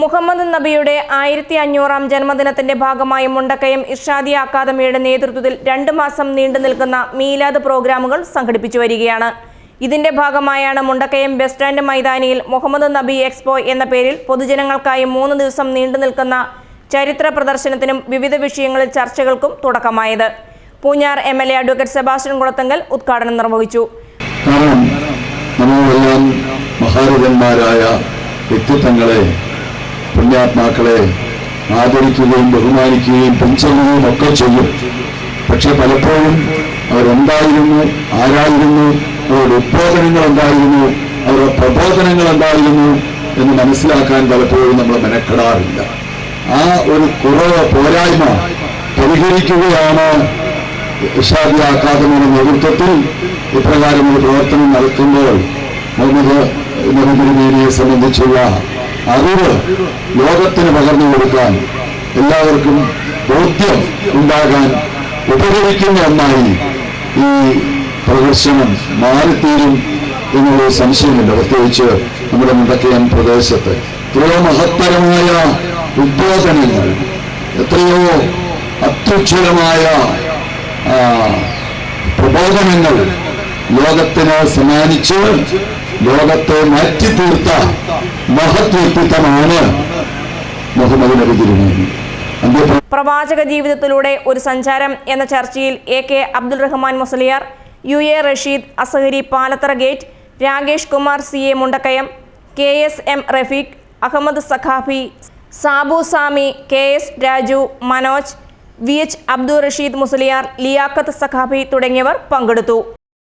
മുഹമ്മദ് നബിയുടെ ആയിരത്തി അഞ്ഞൂറാം ജന്മദിനത്തിന്റെ ഭാഗമായി മുണ്ടക്കയം ഇർഷാദി അക്കാദമിയുടെ നേതൃത്വത്തിൽ രണ്ട് മാസം നീണ്ടു നിൽക്കുന്ന മീലാദ് പ്രോഗ്രാമുകൾ സംഘടിപ്പിച്ചു വരികയാണ്. ഇതിന്റെ ഭാഗമായാണ് മുണ്ടക്കയം ബസ് സ്റ്റാൻഡ് മൈതാനിയിൽ മുഹമ്മദ് നബി എക്സ്പോ എന്ന പേരിൽ പൊതുജനങ്ങൾക്കായി മൂന്ന് ദിവസം നീണ്ടു നിൽക്കുന്ന ചരിത്ര പ്രദർശനത്തിനും വിവിധ വിഷയങ്ങളിൽ ചർച്ചകൾക്കും തുടക്കമായത്. Poonjar M L A advocate Sebastian Kulathunkal ഉദ്ഘാടനം നിർവഹിച്ചു. മഹാരഥന്മാരായ വ്യക്തിത്വങ്ങളെ പുണ്യാത്മാക്കളെ ആദരിക്കുകയും ബഹുമാനിക്കുകയും പിൻചെല്ലുകയും ഒക്കെ ചെയ്യും. പക്ഷെ പലപ്പോഴും അവരെന്തായിരുന്നു ആരായിരുന്നു അവരുടെ ഉദ്ബോധനങ്ങൾ എന്തായിരുന്നു അവരുടെ പ്രബോധനങ്ങൾ എന്തായിരുന്നു എന്ന് മനസ്സിലാക്കാൻ പലപ്പോഴും നമ്മൾ മെനക്കെടാറില്ല. ആ ഒരു കുറവ് പോരായ്മ പരിഹരിക്കുകയാണ് ഇഷാദി അക്കാദമിയുടെ നേതൃത്വത്തിൽ ഇപ്രകാരം ഒരു പ്രവർത്തനം നടത്തുമ്പോൾ മുഹമ്മദ് നബിഗുരുമേനിയെ സംബന്ധിച്ചുള്ള അറിവ് ലോകത്തിന് പകർന്നു കൊടുക്കാൻ എല്ലാവർക്കും ബോധ്യം ഉണ്ടാകാൻ ഉപകരിക്കുന്ന ഒന്നായി ഈ പ്രദർശനം മാറിത്തീരും എന്നുള്ള സംശയമില്ല. പ്രത്യേകിച്ച് നമ്മുടെ മുണ്ടക്കയം പ്രദേശത്ത് എത്രയോ മഹത്തരമായ ഉദ്ബോധനങ്ങൾ എത്രയോ അത്യുജ്വലമായ പ്രബോധനങ്ങൾ ലോകത്തിന് സമ്മാനിച്ച് ലോകത്തെ മാറ്റി തീർത്ത മഹത് മുഹമ്മദ് നബി തിരുമേനി പ്രവാചക ജീവിതത്തിലൂടെ ഒരു സഞ്ചാരം എന്ന ചർച്ചയിൽ A K Abdul Rahman Musliyar U A Rasheed Azhari Palathara gate Rakesh Kumar C A Mundakayam K S M Rafeeq Ahmed Sakhafi Sabu Sami K S Raju Manoj V H Abdul Rasheed Musliyar Liyakath Sakhafi തുടങ്ങിയവർ പങ്കെടുത്തു.